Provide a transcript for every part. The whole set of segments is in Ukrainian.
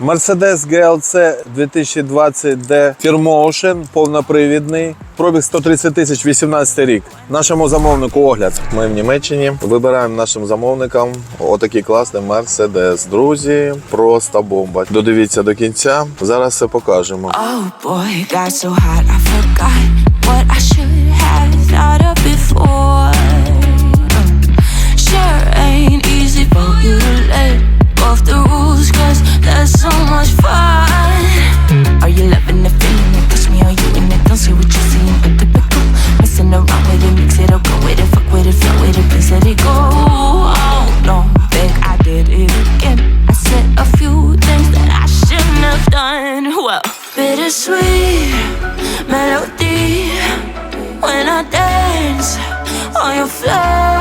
Mercedes GLC 2020D Firmotion, повнопривідний. Пробіг 130 тисяч 18 рік. Нашому замовнику огляд. Ми в Німеччині вибираємо нашим замовникам отакий класний Mercedes. Друзі, просто бомба. Додивіться до кінця. Зараз все покажемо. Oh boy, got so hot, I forgot bittersweet melody when I dance on your fly.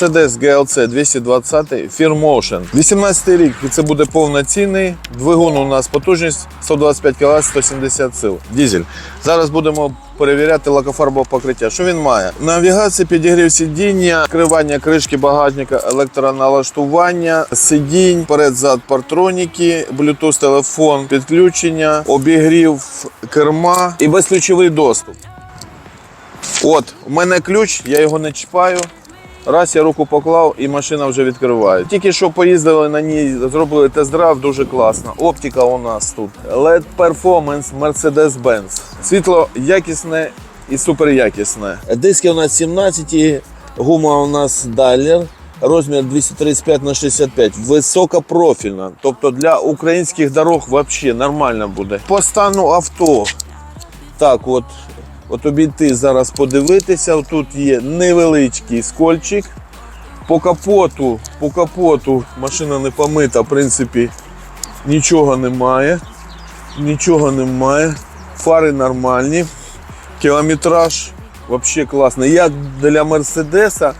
Mercedes GLC 220 Firmotion. 18 рік і це буде повноцінний. Двигун у нас потужність 125 кВт, 170 сил. Дізель. Зараз будемо перевіряти лакофарбове покриття. Що він має? Навігація, підігрів сидіння, кривання кришки багажника, електроналаштування, сидінь, перед-зад партроніки, Bluetooth телефон, підключення, обігрів керма і безключовий доступ. От, у мене ключ, я його не чіпаю. Раз я руку поклав і машина вже відкриває. Тільки що поїздили на ній, зробили тест-драйв, дуже класно. Оптика у нас тут. LED Performance Mercedes-Benz. Світло якісне і суперякісне. Диски у нас 17, гума у нас Даллер. Розмір 235 на 65, високопрофільна. Тобто для українських дорог взагалі нормально буде. По стану авто. Так, от, от обійти зараз подивитися. Тут є невеличкий скольчик. По капоту, по капоту машина не помита, в принципі, нічого немає. Нічого немає. Фари нормальні. Кілометраж взагалі класний. Як для Мерседеса,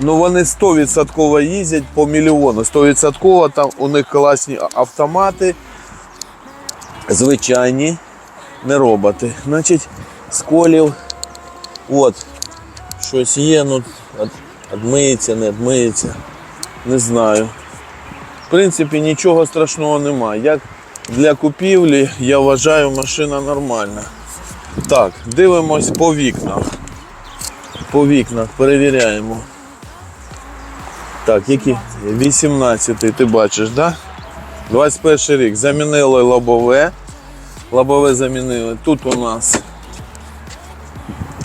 ну вони 100% їздять по мільйону. 100% там у них класні автомати. Звичайні не роботи. Значить, сколів. От. Щось є, ну от, адмиється, не адмиється. Не знаю. В принципі, нічого страшного немає. Як для купівлі, я вважаю, машина нормальна. Так, дивимось по вікнах. По вікнах перевіряємо. Так, які? 18 ти бачиш? Да? 21 рік. Замінили лобове. Лобове замінили. Тут у нас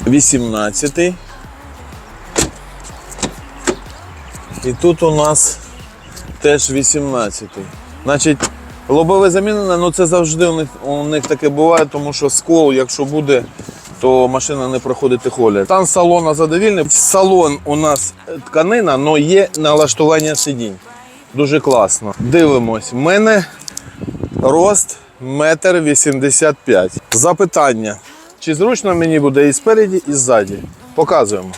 18. І тут у нас теж 18. Значить, лобове замінене, ну це завжди у них, у них таке буває, тому що скол, якщо буде, то машина не проходить техогляд. Стан салона задовільний. Салон у нас тканина, але є налаштування сидінь. Дуже класно. Дивимось. У мене рост метр вісімдесят. Запитання. Чи зручно мені буде і спереді, і ззаді? Показуємо.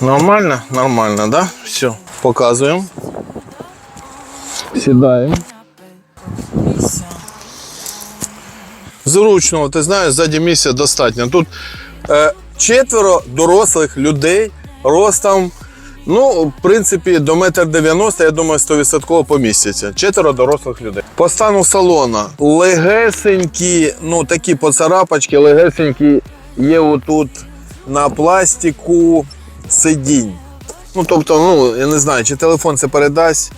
Нормально? Нормально, так? Да? Все. Показуємо. Сідаємо. Зручно, ти знаєш, ззаді місця достатньо. Тут е, четверо дорослих людей ростом, ну, в принципі, до метр дев'яносто, я думаю, 100% помістяться. Четверо дорослих людей. По стану салона легесенькі, ну такі поцарапочки, легесенькі є отут на пластику сидінь. Ну, тобто, ну, я не знаю, чи телефон це передасть.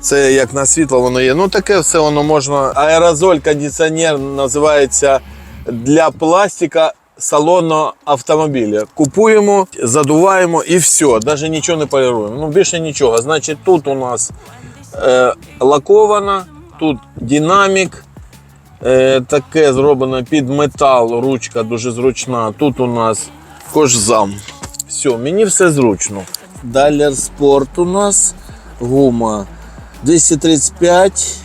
Це як на світло воно є. Ну таке все воно можна. Аерозоль кондиціонер називається для пластика салонного автомобіля. Купуємо, задуваємо і все. Навіть нічого не поліруємо. Ну більше нічого. Значить, тут у нас е, лакована, тут динамік. Е, таке зроблено під метал, ручка дуже зручна. Тут у нас кожзам. Все, мені все зручно. Далі спорт у нас гума 235,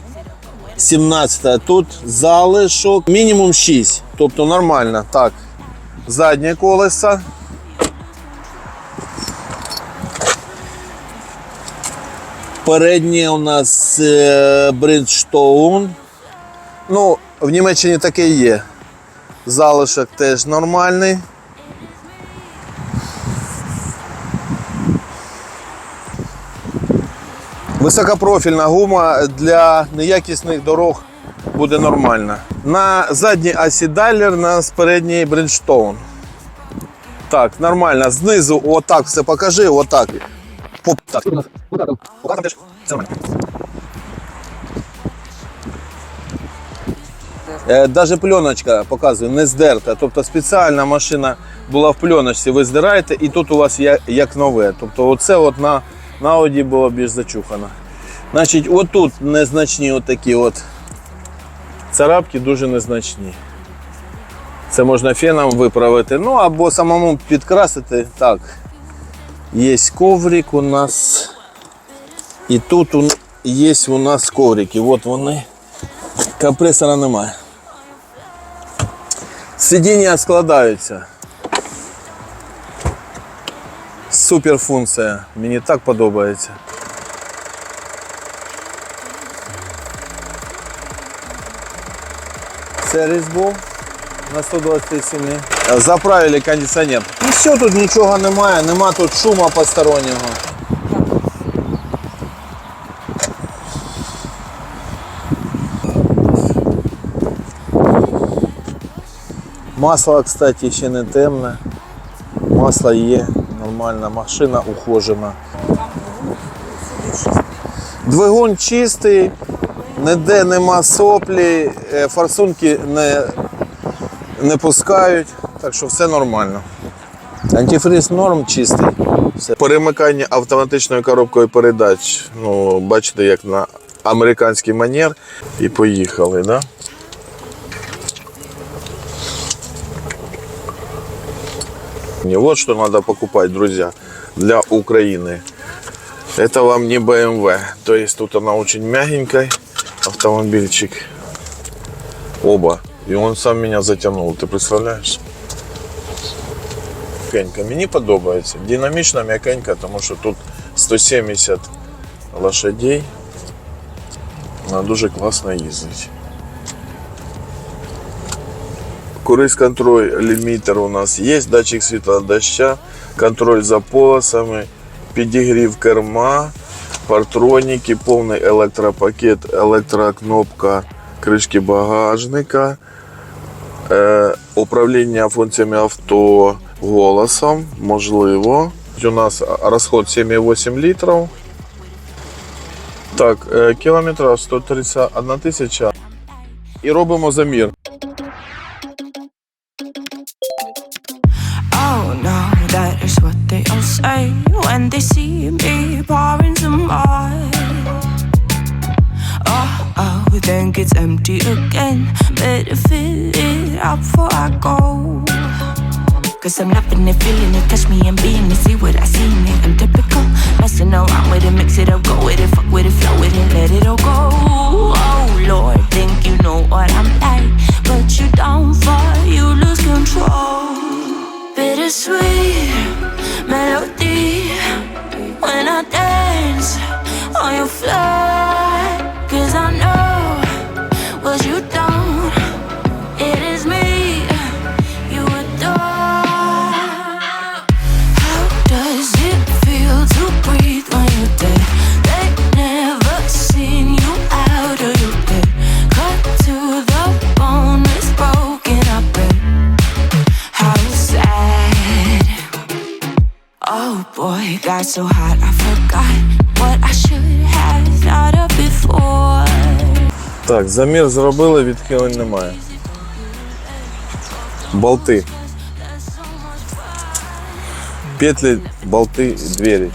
17. Тут залишок мінімум 6. Тобто нормально. Так заднє колесо. Переднє у нас е, бринштоун. Ну, в Німеччині таке є. Залишок теж нормальний. Високопрофільна гума для неякісних дорог буде нормальна. На задній осі дайлер, на передній Bridgestone. Так, нормально. Знизу отак все покажи, отак. Поп, так. Це нормально. Даже пленочка показує, не здерта. Тобто спеціальна машина була в пленочці, ви здираєте, і тут у вас є як нове. Тобто оце от на, на Audi було більш зачухано. Значить, отут незначні отакі от царапки дуже незначні. Це можна феном виправити, ну або самому підкрасити. Так. Є коврик у нас. І тут є у нас коврики. От вони. Компресора немає. Сидіння складаються. Супер функція. Мені так подобається. Це різьбо на 127. Заправили кондиціонер. І все, тут нічого немає, нема тут шуму постороннього. Масло, кстати, ще не темне. Масло є, нормальна машина ухожена. Двигун чистий, ніде нема соплі, е, форсунки не, не пускають, так що все нормально. Антифриз норм чистий. Все. Перемикання автоматичною коробкою передач. Ну, бачите, як на американський манер. І поїхали, да? Не, Вот что надо покупать, друзья, для Украины. Это вам не BMW. То есть тут она очень мягенькая, автомобильчик. Оба. И он сам меня затянул, ты представляешь? М'якенька. Мені подобається. Динамічна м'якенька, тому що тут 170 лошадей. Вона дуже класно їздить. Круиз контроль лімітер у нас є, датчик світла доща, контроль за полосами, підігрів керма, Партроніки, повний електропакет, електрокнопка кришки багажника, е, управління функціями авто голосом, можливо. У нас розход 7,8 літрів. Так, е, кілометрів 131 тисяча. І робимо замір. Oh, think it's empty again. Better fill it up before I go. Cause I'm loving it, feeling it, touch me and being it. See what I see in it. I'm typical, messing around with it, mix it up, go with it, fuck with it, flow with it, let it all go. Oh Lord, think you know what I'm like, but you don't fall, you lose Так, замір зробили, відхилень немає. Болти. Петлі, болти, двері.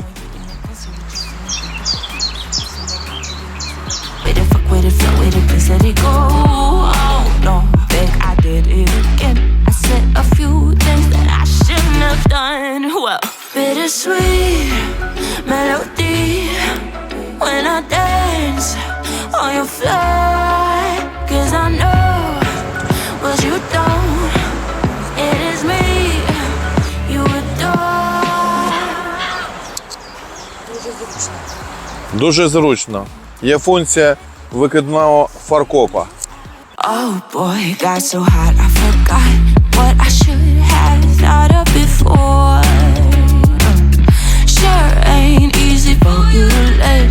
With it, fuck with it, flow with it, Дуже зручно. Є функція викидного фаркопа. Oh boy, got so hot, I forgot what I should have thought of before. Sure ain't easy for you to let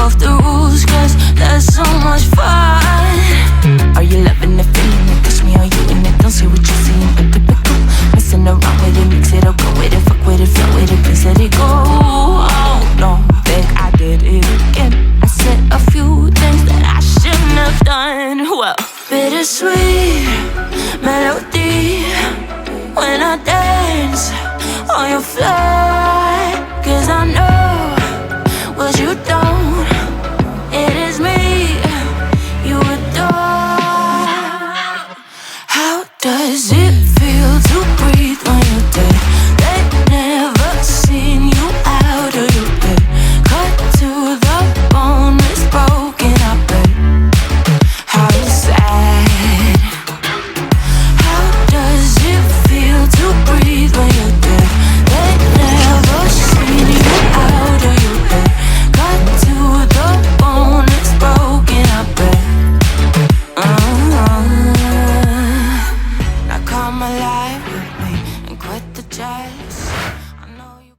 off the rules, cause that's so much fun. Are you loving the feeling? It touch me, are you in it? Don't say what you're seeing, but the